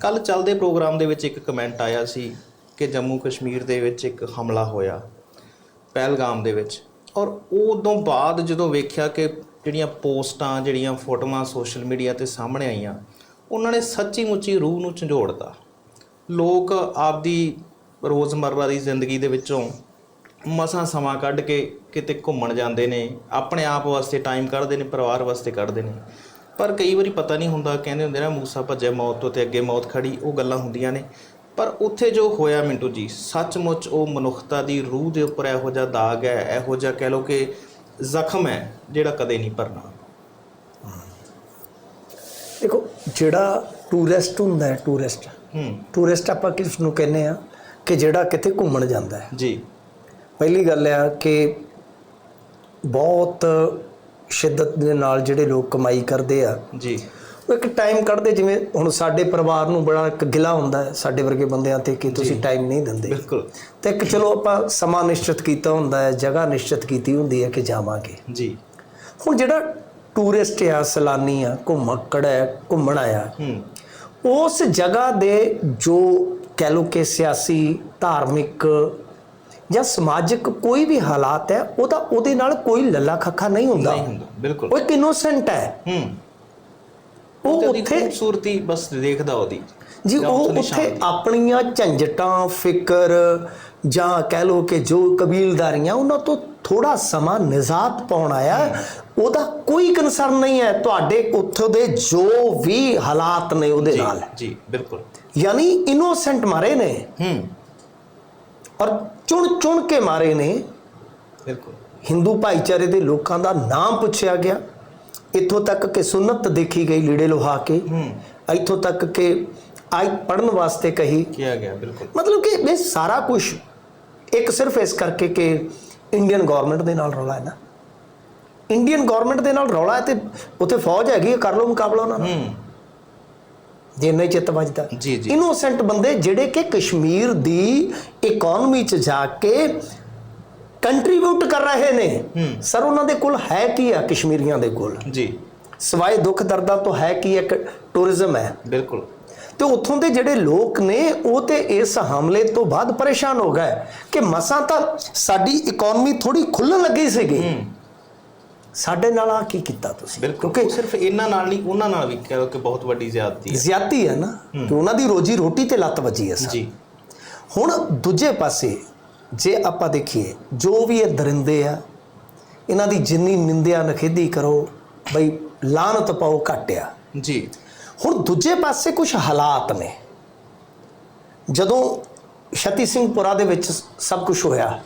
ਕੱਲ ਚੱਲਦੇ ਪ੍ਰੋਗਰਾਮ ਦੇ ਵਿੱਚ ਇੱਕ ਕਮੈਂਟ ਆਇਆ ਸੀ ਕਿ ਜੰਮੂ ਕਸ਼ਮੀਰ ਦੇ ਵਿੱਚ ਇੱਕ ਹਮਲਾ ਹੋਇਆ, ਪਹਿਲਗਾਮ ਦੇ ਵਿੱਚ। ਔਰ ਉਦੋਂ ਬਾਅਦ ਜਦੋਂ ਵੇਖਿਆ ਕਿ ਜਿਹੜੀਆਂ ਪੋਸਟਾਂ, ਜਿਹੜੀਆਂ ਫੋਟੋਆਂ ਸੋਸ਼ਲ ਮੀਡੀਆ ਤੇ ਸਾਹਮਣੇ ਆਈਆਂ, ਉਹਨਾਂ ਨੇ ਸੱਚੀ ਮੁੱਚੀ ਰੂਹ ਨੂੰ ਝੰਜੋੜਤਾ। ਲੋਕ ਆਪਦੀ ਰੋਜ਼ਮਰਰਾ ਦੀ ਜ਼ਿੰਦਗੀ ਦੇ ਵਿੱਚੋਂ ਮਸਾਂ ਸਮਾਂ ਕੱਢ ਕੇ ਕਿਤੇ ਘੁੰਮਣ ਜਾਂਦੇ ਨੇ, ਆਪਣੇ ਆਪ ਵਾਸਤੇ ਟਾਈਮ ਕੱਢਦੇ ਨੇ, ਪਰਿਵਾਰ ਵਾਸਤੇ ਕੱਢਦੇ ਨੇ। ਪਰ ਕਈ ਵਾਰੀ ਪਤਾ ਨਹੀਂ ਹੁੰਦਾ ਕਹਿੰਦੇ ਹੁੰਦੇ ਨਾ ਮੂਸਾ ਭੱਜੇ ਮੌਤ ਤੋਂ ਤੇ ਅੱਗੇ ਮੌਤ ਖੜੀ ਉਹ ਗੱਲਾਂ ਹੁੰਦੀਆਂ ਨੇ। ਪਰ ਉੱਥੇ ਜੋ ਹੋਇਆ ਮਿੰਟੂ ਜੀ ਸੱਚਮੁੱਚ ਉਹ ਮਨੁੱਖਤਾ ਦੀ ਰੂਹ ਦੇ ਉੱਪਰ ਇਹੋ ਜਿਹਾ ਦਾਗ ਹੈ ਇਹੋ ਜਿਹਾ ਕਹਿ ਲਓ ਕਿ ਜ਼ਖਮ ਹੈ ਜਿਹੜਾ ਕਦੇ ਨਹੀਂ ਭਰਨਾ। ਦੇਖੋ ਜਿਹੜਾ ਟੂਰਿਸਟ ਹੁੰਦਾ ਹੈ ਟੂਰਿਸਟ ਹੂੰ। ਟੂਰਿਸਟ ਆਪਾਂ ਕਿਸ ਨੂੰ ਕਹਿੰਦੇ ਆ ਕਿ ਜਿਹੜਾ ਕਿਤੇ ਘੁੰਮਣ ਜਾਂਦਾ ਹੈ। ਜੀ। ਪਹਿਲੀ ਗੱਲ ਆ ਕਿ ਬਹੁਤ ਸ਼ਿੱਦਤ ਦੇ ਨਾਲ ਜਿਹੜੇ ਲੋਕ ਕਮਾਈ ਕਰਦੇ ਆ ਜੀ। ਉਹ ਇੱਕ ਟਾਈਮ ਕੱਢਦੇ ਜਿਵੇਂ ਹੁਣ ਸਾਡੇ ਪਰਿਵਾਰ ਨੂੰ ਬੜਾ ਇੱਕ ਗਿਲਾ ਹੁੰਦਾ ਹੈ ਸਾਡੇ ਵਰਗੇ ਬੰਦਿਆਂ ਤੇ ਕਿ ਤੁਸੀਂ ਟਾਈਮ ਨਹੀਂ ਦਿੰਦੇ। ਬਿਲਕੁਲ। ਤੇ ਇੱਕ ਚਲੋ ਆਪਾਂ ਸਮਾਂ ਨਿਸ਼ਚਿਤ ਕੀਤਾ ਹੁੰਦਾ ਹੈ ਜਗ੍ਹਾ ਨਿਸ਼ਚਿਤ ਕੀਤੀ ਹੁੰਦੀ ਹੈ ਕਿ ਜਾਵਾਂਗੇ। ਜੀ। ਹੁਣ ਜਿਹੜਾ ਟੂਰਿਸਟ ਆ ਸੈਲਾਨੀ ਆ ਘੁੰਮਕੜ ਹੈ ਘੁੰਮਣ ਆਇਆ ਹੂੰ। ਉਸ ਜਗ੍ਹਾ ਦੇ ਜੋ ਕਹਿ ਲਓ ਕਿ ਸਿਆਸੀ ਧਾਰਮਿਕ ਜਾਂ ਸਮਾਜਿਕ ਕੋਈ ਵੀ ਹਾਲਾਤ ਹੈ ਉਹਦਾ ਉਹਦੇ ਨਾਲ ਕੋਈ ਲੱਲਾ ਖੱਖਾ ਨਹੀਂ ਹੁੰਦਾ। ਨਹੀਂ ਹੁੰਦਾ ਬਿਲਕੁਲ। ਉਹ ਇੱਕ ਇਨੋਸੈਂਟ ਹੈ। ਹੂੰ। ਉਹ ਉੱਥੇ ਖੂਬਸੂਰਤੀ ਬਸ ਦੇਖਦਾ ਉਹਦੀ। ਜੀ ਉਹ ਉੱਥੋਂ। ਆਪਣੀਆਂ ਝੰਜਟਾਂ ਫਿਕਰ ਜਾਂ ਕਹਿ ਲਓ ਕਿ ਜੋ ਕਬੀਲਦਾਰੀਆਂ ਉਹਨਾਂ ਤੋਂ ਥੋੜਾ ਸਮਾਂ ਨਿਜ਼ਾਤ ਪਾਉਣ ਆਇਆ ਉਹਦਾ ਕੋਈ ਕਨਸਰਨ ਨਹੀਂ ਹੈ। ਤੁਹਾਡੇ ਉੱਥੋਂ ਦੇ ਜੋ ਵੀ ਹਾਲਾਤ ਨੇ ਉਹਦੇ ਨਾਲ। ਜੀ ਬਿਲਕੁਲ। ਯਾਨੀ ਇਨੋਸੈਂਟ ਮਾਰੇ ਨੇ। ਹੂੰ। ਔਰ ਚੁਣ ਚੁਣ ਕੇ ਮਾਰੇ ਨੇ। ਬਿਲਕੁਲ। ਹਿੰਦੂ ਭਾਈਚਾਰੇ ਦੇ ਲੋਕਾਂ ਦਾ ਨਾਮ ਪੁੱਛਿਆ ਗਿਆ। ਇੱਥੋਂ ਤੱਕ ਕਿ ਸੁਨਨਤ ਦੇਖੀ ਗਈ ਲੀੜੇ ਲੋਹਾ ਕੇ। ਇੱਥੋਂ ਤੱਕ ਕਿ ਆਇਤ ਪੜਨ ਵਾਸਤੇ ਕਹੀ। ਕਿਹਾ ਗਿਆ ਬਿਲਕੁਲ। ਮਤਲਬ ਕਿ ਇਹ ਸਾਰਾ ਕੁਝ ਇੱਕ ਸਿਰਫ ਇਸ ਕਰਕੇ ਕਿ ਇੰਡੀਅਨ ਗਵਰਨਮੈਂਟ ਦੇ ਨਾਲ ਰੌਲਾ ਹੈ ਨਾ। ਇੰਡੀਅਨ ਗਵਰਨਮੈਂਟ ਦੇ ਨਾਲ ਰੌਲਾ ਹੈ ਤੇ ਉੱਥੇ ਫੌਜ ਹੈਗੀ ਹੈ, ਕਰ ਲਓ ਮੁਕਾਬਲਾ ਉਹਨਾਂ ਨਾਲ ਹੂੰ ਜੇ ਨਹੀਂ ਚਿੱਤ ਵੱਜਦਾ। ਜੀ, ਜੀ। ਇਨੋਸੈਂਟ ਬੰਦੇ ਜਿਹੜੇ ਕਿ ਕਸ਼ਮੀਰ ਦੀ ਇਕਨੋਮੀ ਚ ਜਾ ਕੇ ਕੰਟਰੀਬਿਊਟ ਕਰ ਰਹੇ ਨੇ। ਹੂੰ। ਸਰ ਉਹਨਾਂ ਦੇ ਕੋਲ ਹੈ ਕੀ ਆ? ਕਸ਼ਮੀਰੀਆਂ ਦੇ ਕੋਲ। ਜੀ। ਸਵਾਏ ਦੁੱਖ ਦਰਦਾਂ ਤੋਂ ਹੈ ਕੀ ਇੱਕ ਟੂਰਿਜ਼ਮ ਹੈ। ਬਿਲਕੁਲ। ਤੇ ਉੱਥੋਂ ਦੇ ਜਿਹੜੇ ਲੋਕ ਨੇ ਉਹ ਤੇ ਇਸ ਹਮਲੇ ਤੋਂ ਬਾਅਦ ਪਰੇਸ਼ਾਨ ਹੋ ਗਏ ਕਿ ਮਸਾਂ ਤਾਂ ਸਾਡੀ ਇਕਨੋਮੀ ਥੋੜੀ ਖੁੱਲਣ ਲੱਗੀ ਸੀਗੀ। ਹੂੰ। ਸਾਡੇ ਨਾਲ ਆ ਕੀ ਕੀਤਾ ਤੁਸੀਂ? ਉਹ ਸਿਰਫ ਇਹਨਾਂ ਨਾਲ ਨਹੀਂ ਉਹਨਾਂ ਨਾਲ ਵੀ ਕਿ ਬਹੁਤ ਵੱਡੀ ਜ਼ਿਆਦਤੀ ਹੈ। ਜ਼ਿਆਤੀ ਹੈ ਨਾ ਕਿ ਉਹਨਾਂ ਦੀ ਰੋਜੀ ਰੋਟੀ ਤੇ ਲੱਤ ਵੱਜੀ ਹੈ ਸਰ। ਜੀ। ਹੁਣ ਦੂਜੇ ਪਾਸੇ ਜੇ ਆਪਾਂ ਦੇਖੀਏ ਜੋ ਵੀ ਇਹ ਦਰਿੰਦੇ ਆ ਇਹਨਾਂ ਦੀ ਜਿੰਨੀ ਨਿੰਦਿਆ ਨਖੇਦੀ ਕਰੋ ਬਈ ਲਾਨਤ ਪਾਓ ਘਟਿਆ ਜੀ। ਹੁਣ ਦੂਜੇ ਪਾਸੇ ਕੁਝ ਹਾਲਾਤ ਨੇ। ਜਦੋਂ ਸ਼ਤੀ ਸਿੰਘਪੁਰਾ ਦੇ ਵਿੱਚ ਸਭ ਕੁਝ ਹੋਇਆ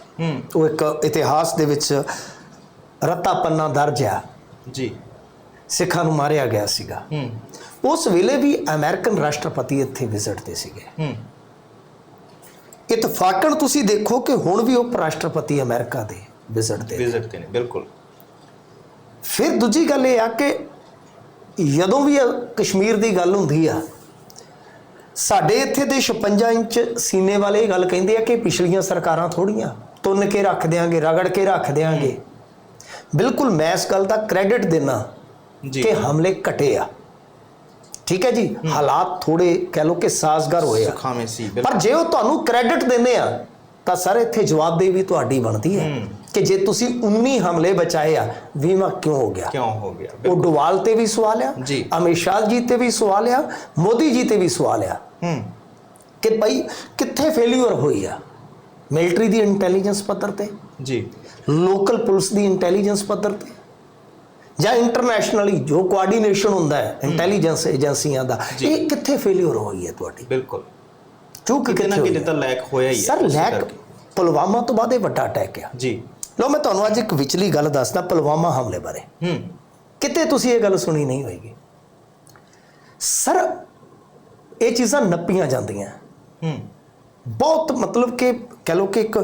ਉਹ ਇੱਕ ਇਤਿਹਾਸ ਦੇ ਵਿੱਚ ਰੱਤਾ ਪੰਨਾ ਦਰਜ ਆ ਜੀ। ਸਿੱਖਾਂ ਨੂੰ ਮਾਰਿਆ ਗਿਆ ਸੀਗਾ। ਹੂੰ। ਉਸ ਵੇਲੇ ਵੀ ਅਮਰੀਕਨ ਰਾਸ਼ਟਰਪਤੀ ਇੱਥੇ ਵਿਜ਼ਿਟ ਤੇ ਸੀਗੇ। ਹੂੰ। ਇਤਫਾਕਨ ਤੁਸੀਂ ਦੇਖੋ ਕਿ ਹੁਣ ਵੀ ਉਪ ਰਾਸ਼ਟਰਪਤੀ ਅਮਰੀਕਾ ਦੇ ਵਿਜ਼ਿਟ ਤੇ। ਨੇ। ਵਿਜ਼ਿਟ ਤੇ ਨੇ ਬਿਲਕੁਲ। ਫਿਰ ਦੂਜੀ ਗੱਲ ਇਹ ਆ ਕਿ ਜਦੋਂ ਵੀ ਕਸ਼ਮੀਰ ਦੀ ਗੱਲ ਹੁੰਦੀ ਆ ਸਾਡੇ ਇੱਥੇ ਦੇ 56 ਇੰਚ ਸੀਨੇ ਵਾਲੇ ਇਹ ਗੱਲ ਕਹਿੰਦੇ ਆ ਕਿ ਪਿਛਲੀਆਂ ਸਰਕਾਰਾਂ ਥੋੜੀਆਂ ਤੁੰਨ ਕੇ ਰੱਖ ਦਿਆਂਗੇ ਰਗੜ ਕੇ ਰੱਖ ਦਿਆਂਗੇ। ਬਿਲਕੁਲ ਮੈਂ ਇਸ ਗੱਲ ਦਾ ਕ੍ਰੈਡਿਟ ਦੇਣਾ ਜੀ। ਕਿ ਹਮਲੇ ਘਟੇ ਆ। ਠੀਕ ਹੈ ਜੀ? ਹਾਲਾਤ ਥੋੜੇ ਕਹਿ ਲਓ ਕਿ ਸਾਜ਼ਗਰ ਹੋਏ ਆ। ਸੁਖਾਵੇਂ ਸੀ ਪਰ ਜੇ ਉਹ ਤੁਹਾਨੂੰ ਕ੍ਰੈਡਿਟ ਦਿੰਦੇ ਆ ਤਾਂ ਸਰ ਇੱਥੇ ਜਵਾਬਦੇਹੀ ਵੀ ਤੁਹਾਡੀ ਬਣਦੀ ਹੈ। ਕਿ ਜੇ ਤੁਸੀਂ 19 ਹਮਲੇ ਬਚਾਏ ਆ ਵੀਮਾ ਕਿਉਂ ਹੋ ਗਿਆ? ਕਿਉਂ ਹੋ ਗਿਆ? ਉਹ ਡੋਵਾਲ ਤੇ ਵੀ ਸਵਾਲ ਆ। ਅਮਿਤ ਸ਼ਾਹ ਜੀ ਤੇ ਵੀ ਸਵਾਲ ਆ ਮੋਦੀ ਜੀ ਤੇ ਵੀ ਸਵਾਲ ਆ। ਹੂੰ। ਕਿ ਭਾਈ ਕਿੱਥੇ ਫੇਲਿਅਰ ਹੋਈ ਆ? ਮਿਲਟਰੀ ਦੀ ਇੰਟੈਲੀਜੈਂਸ ਪੱਧਰ ਤੇ? ਜੀ। ਲੋਕਲ ਪੁਲਿਸ ਦੀ ਇੰਟੈਲੀਜੈਂਸ ਪੱਧਰ ਤੇ? ਜਾਂ ਇੰਟਰਨੈਸ਼ਨਲੀ ਜੋ ਕੋਆਰਡੀਨੇਸ਼ਨ ਹੁੰਦਾ ਹੈ ਇੰਟੈਲੀਜੈਂਸ ਏਜੰਸੀਆਂ ਦਾ। ਇਹ ਕਿੱਥੇ ਫੇਲਿਅਰ ਹੋਈ ਹੈ ਤੁਹਾਡੀ? ਬਿਲਕੁਲ। ਚੁੱਕ ਕਿਤੇ ਕਿਤੇ ਤਾਂ ਲੈਕ ਹੋਇਆ ਹੀ ਹੈ ਸਰ ਲੈਕ। ਪੁਲਵਾਮਾ ਤੋਂ ਬਾਅਦ ਇਹ ਵੱਡਾ ਅਟੈਕ ਆ। ਜੀ। ਲਓ ਮੈਂ ਤੁਹਾਨੂੰ ਅੱਜ ਇੱਕ ਵਿਚਲੀ ਗੱਲ ਦੱਸਦਾ ਪੁਲਵਾਮਾ ਹਮਲੇ ਬਾਰੇ। ਹੂੰ। ਕਿਤੇ ਤੁਸੀਂ ਇਹ ਗੱਲ ਸੁਣੀ ਨਹੀਂ ਹੋਏਗੀ। ਸਰ ਇਹ ਚੀਜ਼ਾਂ ਨੱਪੀਆਂ ਜਾਂਦੀਆਂ। ਹੂੰ। ਬਹੁਤ ਮਤਲਬ ਕਿ ਕਹ ਲਓ ਕਿ ਇੱਕ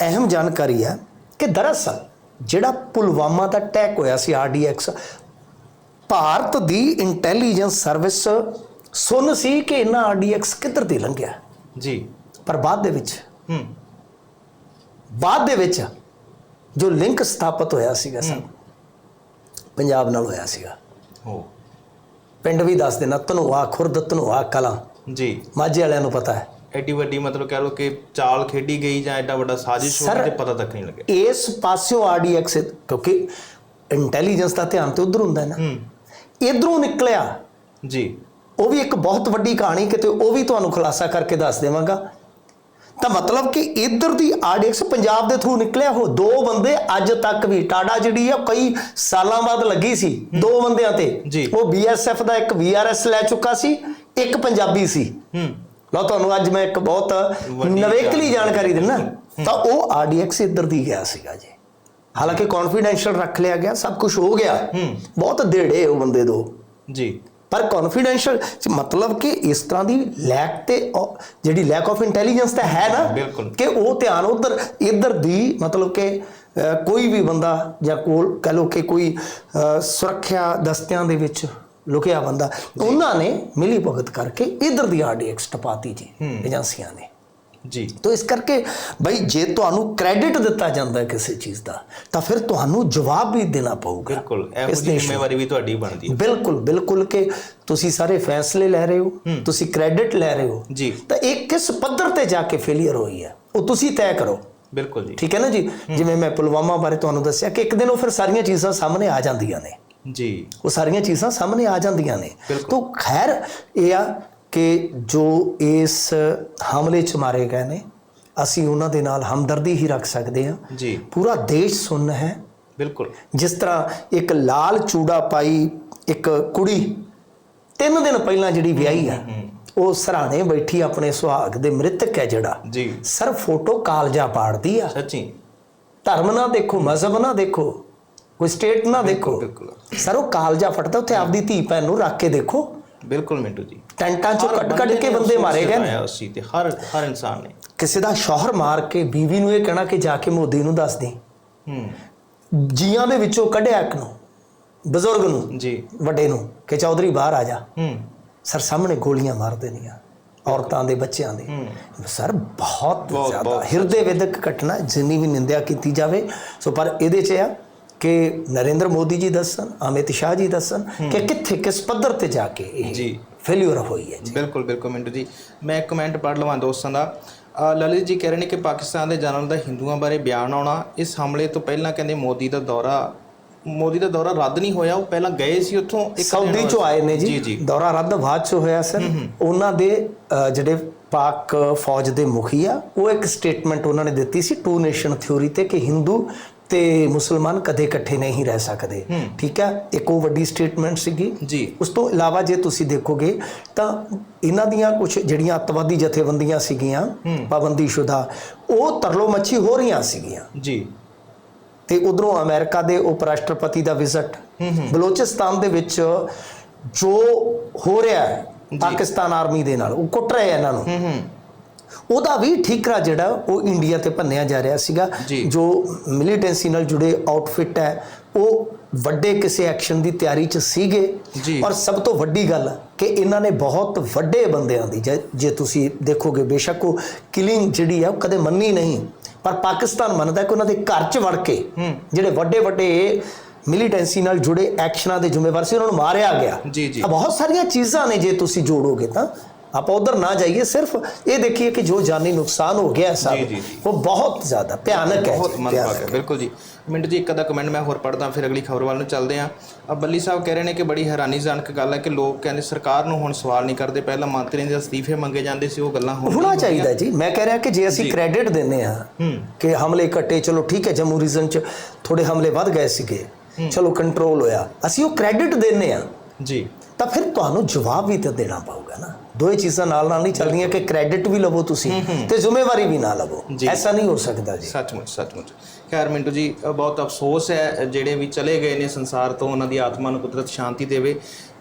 ਅਹਿਮ ਜਾਣਕਾਰੀ ਹੈ ਕਿ ਦਰਅਸਲ ਜਿਹੜਾ ਪੁਲਵਾਮਾ ਦਾ ਅਟੈਕ ਹੋਇਆ ਸੀ ਆਰਡੀਐਕਸ ਭਾਰਤ ਦੀ ਇੰਟੈਲੀਜੈਂਸ ਸਰਵਿਸ ਸੁਣ ਸੀ ਕਿ ਇਹਨਾਂ ਆਰਡੀਐਕਸ ਕਿੱਧਰ ਦੀ ਲੰਘਿਆ? ਜੀ। ਪਰ ਬਾਅਦ ਦੇ ਵਿੱਚ ਹੂੰ। ਬਾਅਦ ਦੇ ਵਿੱਚ ਜੋ ਲਿੰਕ ਸਥਾਪਿਤ ਹੋਇਆ ਸੀਗਾ ਸਰ ਪੰਜਾਬ ਨਾਲ ਹੋਇਆ ਸੀਗਾ। ਹੋ। ਪਿੰਡ ਵੀ ਦੱਸ ਦੇਣਾ ਧਨੋਆ ਖੁਰਦ ਧਨੋਆ ਕਲਾਂ। ਜੀ। ਮਾਝੇ ਵਾਲਿਆਂ ਨੂੰ ਪਤਾ ਹੈ। ਐਡੀ ਵੱਡੀ ਮਤਲਬ ਕਹਿ ਲਓ ਕਿ ਚਾਲ ਖੇਡੀ ਗਈ ਜਾਂ ਐਡਾ ਵੱਡਾ ਸਾਜ਼ਿਸ਼ Sir, ਤੇ ਪਤਾ ਤੱਕ ਨਹੀਂ ਲੱਗਿਆ। ਇਸ ਪਾਸਿਓਂ ਆਰਡੀਐਕਸ ਕਿਉਂਕਿ ਇੰਟੈਲੀਜੈਂਸ ਦਾ ਧਿਆਨ ਤੇ ਉਧਰ ਹੁੰਦਾ ਹੈ ਨਾ। ਹੂੰ। ਇਧਰੋਂ ਨਿਕਲਿਆ। ਜੀ। ਉਹ ਵੀ ਇੱਕ ਬਹੁਤ ਵੱਡੀ ਕਹਾਣੀ ਕਿਤੇ ਉਹ ਵੀ ਤੁਹਾਨੂੰ ਖੁਲਾਸਾ ਕਰਕੇ ਦੱਸ ਦੇਵਾਂਗਾ। ਤਾਂ ਮਤਲਬ ਕਿ ਇਧਰ ਦੀ ਆਰਡੀਐਕਸ ਪੰਜਾਬ ਦੇ ਥਰੂ ਨਿਕਲਿਆ। ਹੋ ਦੋ ਬੰਦੇ ਅੱਜ ਤੱਕ ਵੀ ਟਾਡਾ ਜਿਹੜੀ ਆ ਕਈ ਸਾਲਾਂ ਬਾਅਦ ਲੱਗੀ ਸੀ ਦੋ ਬੰਦਿਆਂ ਤੇ। ਉਹ ਬੀਐਸਐਫ ਦਾ ਇੱਕ ਵੀਆਰਐਸ ਲੈ ਚੁੱਕਾ ਸੀ ਇੱਕ ਪੰਜਾਬੀ ਸੀ। ਹੂੰ। ਲਓ ਤੁਹਾਨੂੰ ਅੱਜ ਮੈਂ ਇੱਕ ਬਹੁਤ ਨਵੇਕਲੀ ਜਾਣਕਾਰੀ ਦਿੰਨਾ। ਤਾਂ ਉਹ ਆਰਡੀਐਕਸ ਇੱਧਰ ਦੀ ਗਿਆ ਸੀਗਾ ਜੀ। ਹਾਲਾਂਕਿ ਕੌਨਫੀਡੈਂਸ਼ੀਅਲ ਰੱਖ ਲਿਆ ਗਿਆ ਸਭ ਕੁਝ ਹੋ ਗਿਆ। ਬਹੁਤ ਦੇੜੇ ਉਹ ਬੰਦੇ ਦੋ। ਜੀ। ਪਰ ਕੌਨਫੀਡੈਂਸ਼ੀਅਲ ਮਤਲਬ ਕਿ ਇਸ ਤਰ੍ਹਾਂ ਦੀ ਲੈਕ ਤੇ ਜਿਹੜੀ ਲੈਕ ਆਫ ਇੰਟੈਲੀਜੈਂਸ ਤਾਂ ਹੈ ਨਾ। ਕਿ ਉਹ ਧਿਆਨ ਉਧਰ ਇੱਧਰ ਦੀ ਮਤਲਬ ਕਿ ਕੋਈ ਵੀ ਬੰਦਾ ਜਾਂ ਕੋਲ ਕਹ ਲੋ ਕਿ ਕੋਈ ਸੁਰੱਖਿਆ ਦਸਤਿਆਂ ਦੇ ਵਿੱਚ ਲੁਕਿਆ ਬੰਦਾ। ਉਹਨਾਂ ਨੇ ਮਿਲੀ ਭਗਤ ਕਰਕੇ ਇੱਧਰ ਦੀ ਆਰਡੀਐਕਸ ਟਪਾਤੀ ਜੀ ਏਜੰਸੀਆਂ ਨੇ। ਜੀ। ਤੋ ਇਸ ਕਰਕੇ ਬਈ ਜੇ ਤੁਹਾਨੂੰ ਕ੍ਰੈਡਿਟ ਦਿੱਤਾ ਜਾਂਦਾ ਕਿਸੇ ਚੀਜ਼ ਦਾ ਤਾਂ ਫਿਰ ਤੁਹਾਨੂੰ ਜਵਾਬ ਵੀ ਦੇਣਾ ਪਊਗਾ। ਬਿਲਕੁਲ ਇਹੋ ਜਿਹੀ। ਜ਼ਿੰਮੇਵਾਰੀ ਵੀ ਤੁਹਾਡੀ ਬਣਦੀ ਹੈ। ਬਿਲਕੁਲ ਬਿਲਕੁਲ ਕਿ ਤੁਸੀਂ ਸਾਰੇ ਫੈਸਲੇ ਲੈ ਰਹੇ ਹੋ ਤੁਸੀਂ ਕ੍ਰੈਡਿਟ ਲੈ ਰਹੇ ਹੋ। ਜੀ। ਤਾਂ ਇਹ ਕਿਸ ਪੱਧਰ ਤੇ ਜਾ ਕੇ ਫੇਲਿਅਰ ਹੋਈ ਹੈ ਉਹ ਤੁਸੀਂ ਤੈਅ ਕਰੋ। ਬਿਲਕੁਲ ਜੀ। ਠੀਕ ਹੈ ਨਾ ਜੀ? ਜਿਵੇਂ ਮੈਂ ਪੁਲਵਾਮਾ ਬਾਰੇ ਤੁਹਾਨੂੰ ਦੱਸਿਆ ਕਿ ਇੱਕ ਦਿਨ ਉਹ ਫਿਰ ਸਾਰੀਆਂ ਚੀਜ਼ਾਂ ਸਾਹਮਣੇ ਆ ਜਾਂਦੀਆਂ ਨੇ। ਜੀ। ਉਹ ਸਾਰੀਆਂ ਚੀਜ਼ਾਂ ਸਾਹਮਣੇ ਆ ਜਾਂਦੀਆਂ ਨੇ। ਤੋਂ ਖੈਰ ਇਹ ਆ ਕਿ ਜੋ ਇਸ ਹਮਲੇ 'ਚ ਮਾਰੇ ਗਏ ਨੇ ਅਸੀਂ ਉਹਨਾਂ ਦੇ ਨਾਲ ਹਮਦਰਦੀ ਹੀ ਰੱਖ ਸਕਦੇ ਹਾਂ। ਜੀ। ਪੂਰਾ ਦੇਸ਼ ਸੁੰਨ ਹੈ। ਬਿਲਕੁਲ। ਜਿਸ ਤਰ੍ਹਾਂ ਇੱਕ ਲਾਲ ਚੂੜਾ ਪਾਈ ਇੱਕ ਕੁੜੀ ਤਿੰਨ ਦਿਨ ਪਹਿਲਾਂ ਜਿਹੜੀ ਵਿਆਹੀ ਆ ਉਹ ਸਰਾਣੇ ਬੈਠੀ ਆਪਣੇ ਸੁਹਾਗ ਦੇ ਮ੍ਰਿਤਕ ਹੈ ਜਿਹੜਾ। ਜੀ। ਸਰ ਫੋਟੋ ਕਾਲਜਾ ਪਾੜਦੀ ਆ। ਸੱਚੀ। ਧਰਮ ਨਾ ਦੇਖੋ ਮਜ਼ਹਬ ਨਾ ਦੇਖੋ। ਕੋਈ ਸਟੇਟ ਨਾ ਦੇਖੋ। ਬਿਲਕੁਲ। ਸਰ ਉਹ ਕਾਲਜਾ ਫਟਦਾ ਉੱਥੇ ਆਪਦੀ ਧੀ ਭੈਣ ਨੂੰ ਰੱਖ ਕੇ ਦੇਖੋ। ਬਿਲਕੁਲ ਮਿੰਟੂ ਜੀ। ਟੈਂਟਾਂ ਚੋਂ ਕੱਢ ਕੱਢ ਕੇ ਬੰਦੇ ਮਾਰੇ ਗਏ। ਨੇ ਚੀਜ਼ ਤੇ ਹਰ ਹਰ ਇਨਸਾਨ ਨੇ। ਕਿਸੇ ਦਾ ਸ਼ੌਹਰ ਮਾਰ ਕੇ ਬੀਵੀ ਨੂੰ ਇਹ ਕਹਿਣਾ ਕਿ ਜਾ ਕੇ ਮੋਦੀ ਨੂੰ ਦੱਸ ਦੇ। ਹੂੰ। ਜੀਆਂ ਦੇ ਵਿੱਚੋਂ ਕੱਢਿਆ ਇੱਕ ਨੂੰ ਬਜ਼ੁਰਗ ਨੂੰ ਜੀ। ਵੱਡੇ ਨੂੰ ਕਿ ਚੌਧਰੀ ਬਾਹਰ ਆ ਜਾ। ਹੂੰ। ਸਰ ਸਾਹਮਣੇ ਗੋਲੀਆਂ ਮਾਰ ਦੇਣੀਆਂ ਔਰਤਾਂ ਦੇ ਬੱਚਿਆਂ ਦੇ। ਸਰ ਬਹੁਤ ਜ਼ਿਆਦਾ ਹਿਰਦੇ ਵਿਦਕ ਘਟਨਾ ਜਿੰਨੀ ਵੀ ਨਿੰਦਿਆ ਕੀਤੀ ਜਾਵੇ। ਸੋ ਪਰ ਇਹਦੇ 'ਚ ਆ ਕਿ ਨਰਿੰਦਰ ਮੋਦੀ ਜੀ ਦੱਸਣ ਅਮਿਤ ਸ਼ਾਹ ਜੀ ਦੱਸਣ ਕਿ ਕਿੱਥੇ ਕਿਸ ਪੱਧਰ ਤੇ ਜਾ ਕੇ ਇਹ ਜੀ। ਫੇਲਿਅਰ ਹੋਈ ਹੈ ਜੀ। ਬਿਲਕੁਲ ਬਿਲਕੁਲ ਮਿੰਟੂ ਜੀ। ਮੈਂ ਕਮੈਂਟ ਪੜ੍ਹ ਲਵਾਂ ਦੋਸਤਾਂ ਦਾ। ਲਲਿਤ ਜੀ ਕਹਿ ਰਹੇ ਨੇ ਕਿ ਪਾਕਿਸਤਾਨ ਦੇ ਜਨਰਲ ਦਾ ਹਿੰਦੂਆਂ ਬਾਰੇ ਬਿਆਨ ਆਉਣਾ ਇਸ ਹਮਲੇ ਤੋਂ ਪਹਿਲਾਂ ਕਹਿੰਦੇ ਮੋਦੀ ਦਾ ਦੌਰਾ ਮੋਦੀ ਦਾ ਦੌਰਾ ਰੱਦ ਨਹੀਂ ਹੋਇਆ ਉਹ ਪਹਿਲਾਂ ਗਏ ਸੀ ਉੱਥੋਂ ਇੱਕ ਸਾਊਦੀ ਚੋਂ ਆਏ ਨੇ ਜੀ। ਦੌਰਾ ਰੱਦ ਬਾਅਦ ਚ ਹੋਇਆ ਸਰ। ਉਹਨਾਂ ਦੇ ਜਿਹੜੇ ਪਾਕ ਫੌਜ ਦੇ ਮੁਖੀ ਆ ਉਹ ਇੱਕ ਸਟੇਟਮੈਂਟ ਉਹਨਾਂ ਨੇ ਦਿੱਤੀ ਸੀ ਟੂ ਨੇਸ਼ਨ ਥਿਉਰੀ ਤੇ ਕਿ ਹਿੰਦੂ ਤੇ ਮੁਸਲਮਾਨ ਕਦੇ ਇਕੱਠੇ ਨਹੀਂ ਰਹਿ ਸਕਦੇ। ਠੀਕ ਹੈ? ਇੱਕ ਉਹ ਵੱਡੀ ਸਟੇਟਮੈਂਟ ਸੀਗੀ। ਜੀ। ਉਸ ਤੋਂ ਇਲਾਵਾ ਜੇ ਤੁਸੀਂ ਦੇਖੋਗੇ ਤਾਂ ਇਹਨਾਂ ਦੀਆਂ ਕੁਝ ਜਿਹੜੀਆਂ ਅੱਤਵਾਦੀ ਜਥੇਬੰਦੀਆਂ ਸੀਗੀਆਂ ਪਾਬੰਦੀਸ਼ੁਦਾ ਉਹ ਤਰਲੋ ਮੱਛੀ ਹੋ ਰਹੀਆਂ ਸੀਗੀਆਂ। ਜੀ। ਤੇ ਉਧਰੋਂ ਅਮਰੀਕਾ ਦੇ ਉਪ ਰਾਸ਼ਟਰਪਤੀ ਦਾ ਵਿਜ਼ਿਟ ਬਲੋਚਿਸਤਾਨ ਦੇ ਵਿੱਚ ਜੋ ਹੋ ਰਿਹਾ ਹੈ ਪਾਕਿਸਤਾਨ ਆਰਮੀ ਦੇ ਨਾਲ ਉਹ ਕੁੱਟ ਰਹੇ ਇਹਨਾਂ ਨੂੰ। ਹੂੰ ਹੂੰ। ਉਹਦਾ ਵੀ ਠੀਕਰਾ ਜਿਹੜਾ ਉਹ ਇੰਡੀਆ ਤੇ ਭੰਨਿਆ ਜਾ ਰਿਹਾ ਸੀਗਾ ਜੀ। ਮਿਲੀਟੈਂਸੀ ਨਾਲ ਜੁੜੇ ਆਊਟਫਿਟ ਹੈ ਉਹ ਵੱਡੇ ਕਿਸੇ ਐਕਸ਼ਨ ਦੀ ਤਿਆਰੀ 'ਚ ਸੀਗੇ। ਔਰ ਸਭ ਤੋਂ ਵੱਡੀ ਗੱਲ ਕਿ ਇਹਨਾਂ ਨੇ ਬਹੁਤ ਵੱਡੇ ਬੰਦਿਆਂ ਦੀ ਜੇ- ਤੁਸੀਂ ਦੇਖੋਗੇ ਬੇਸ਼ੱਕ ਉਹ ਕਿਲਿੰਗ ਜਿਹੜੀ ਹੈ ਉਹ ਕਦੇ ਮੰਨੀ ਨਹੀਂ ਪਰ ਪਾਕਿਸਤਾਨ ਮੰਨਦਾ ਕਿ ਉਹਨਾਂ ਦੇ ਘਰ 'ਚ ਵੜ ਕੇ ਜਿਹੜੇ ਵੱਡੇ ਵੱਡੇ ਮਿਲੀਟੈਂਸੀ ਨਾਲ ਜੁੜੇ ਐਕਸ਼ਨਾਂ ਦੇ ਜ਼ਿੰਮੇਵਾਰ ਸੀ ਉਹਨਾਂ ਨੂੰ ਮਾਰਿਆ ਗਿਆ ਜੀ, ਜੀ। ਤਾਂ ਬਹੁਤ ਸਾਰੀਆਂ ਚੀਜ਼ਾਂ ਨੇ ਜੇ ਤੁਸੀਂ ਜੋੜੋਗੇ ਤਾਂ ਆਪਾਂ ਉਧਰ ਨਾ ਜਾਈਏ ਸਿਰਫ ਇਹ ਦੇਖੀਏ ਕਿ ਜੋ ਜਾਨੀ ਨੁਕਸਾਨ ਹੋ ਗਿਆ ਜੀ, ਜੀ। ਉਹ ਬਹੁਤ ਜ਼ਿਆਦਾ ਭਿਆਨਕ ਹੈ ਬਹੁਤ ਭਿਆਨਕ ਹੈ ਬਿਲਕੁਲ ਜੀ। ਮਿੰਟ ਜੀ ਇੱਕ ਅੱਧਾ ਕਮੈਂਟ ਮੈਂ ਹੋਰ ਪੜਦਾ ਫਿਰ ਅਗਲੀ ਖਬਰ ਵੱਲ ਨੂੰ ਚੱਲਦੇ ਹਾਂ। ਅ ਬੱਲੀ ਸਾਹਿਬ ਕਹਿ ਰਹੇ ਨੇ ਕਿ ਬੜੀ ਹੈਰਾਨੀਜਨਕ ਗੱਲ ਹੈ ਕਿ ਲੋਕ ਕਹਿੰਦੇ ਸਰਕਾਰ ਨੂੰ ਹੁਣ ਸਵਾਲ ਨਹੀਂ ਕਰਦੇ ਪਹਿਲਾਂ ਮੰਤਰੀ ਦੇ ਅਸਤੀਫੇ ਮੰਗੇ ਜਾਂਦੇ ਸੀ ਉਹ ਗੱਲਾਂ ਹੁਣ ਹੋਣਾ ਚਾਹੀਦਾ ਜੀ। ਮੈਂ ਕਹਿ ਰਿਹਾ ਕਿ ਜੇ ਅਸੀਂ ਕ੍ਰੈਡਿਟ ਦਿੰਨੇ ਆ ਕਿ ਹਮਲੇ ਘਟੇ ਚਲੋ ਠੀਕ ਹੈ ਜੰਮੂ ਰੀਜਨ ਚ ਥੋੜੇ ਹਮਲੇ ਵੱਧ ਗਏ ਸੀਗੇ। ਚਲੋ ਕੰਟਰੋਲ ਹੋਇਆ। ਅਸੀਂ ਉਹ ਕ੍ਰੈਡਿਟ ਦਿੰਨੇ ਆ ਜੀ। ਤਾਂ ਫਿਰ ਤੁਹਾਨੂੰ ਜਵਾਬ ਵੀ ਤਾਂ ਦੇਣਾ ਪਊਗਾ ਨਾ। ਦੋਏ ਚੀਜ਼ਾਂ ਨਾਲ ਨਾਲ ਨਹੀਂ ਚੱਲਦੀਆਂ ਕਿ ਕ੍ਰੈਡਿਟ ਵੀ ਲਵੋ ਤੁਸੀਂ ਤੇ ਜ਼ਿੰਮੇਵਾਰੀ ਵੀ ਨਾ ਲਵੋ। ਐਸਾ ਨਹੀਂ ਹੋ ਸਕਦਾ ਜੀ। ਸੱਚਮੁੱਚ ਸੱਚਮੁੱਚ। ਖੈਰ ਮਿੰਟੂ ਜੀ ਬਹੁਤ ਅਫਸੋਸ ਹੈ ਜਿਹੜੇ ਵੀ ਚਲੇ ਗਏ ਨੇ ਸੰਸਾਰ ਤੋਂ ਉਹਨਾਂ ਦੀ ਆਤਮਾ ਨੂੰ ਕੁਦਰਤ ਸ਼ਾਂਤੀ ਦੇਵੇ।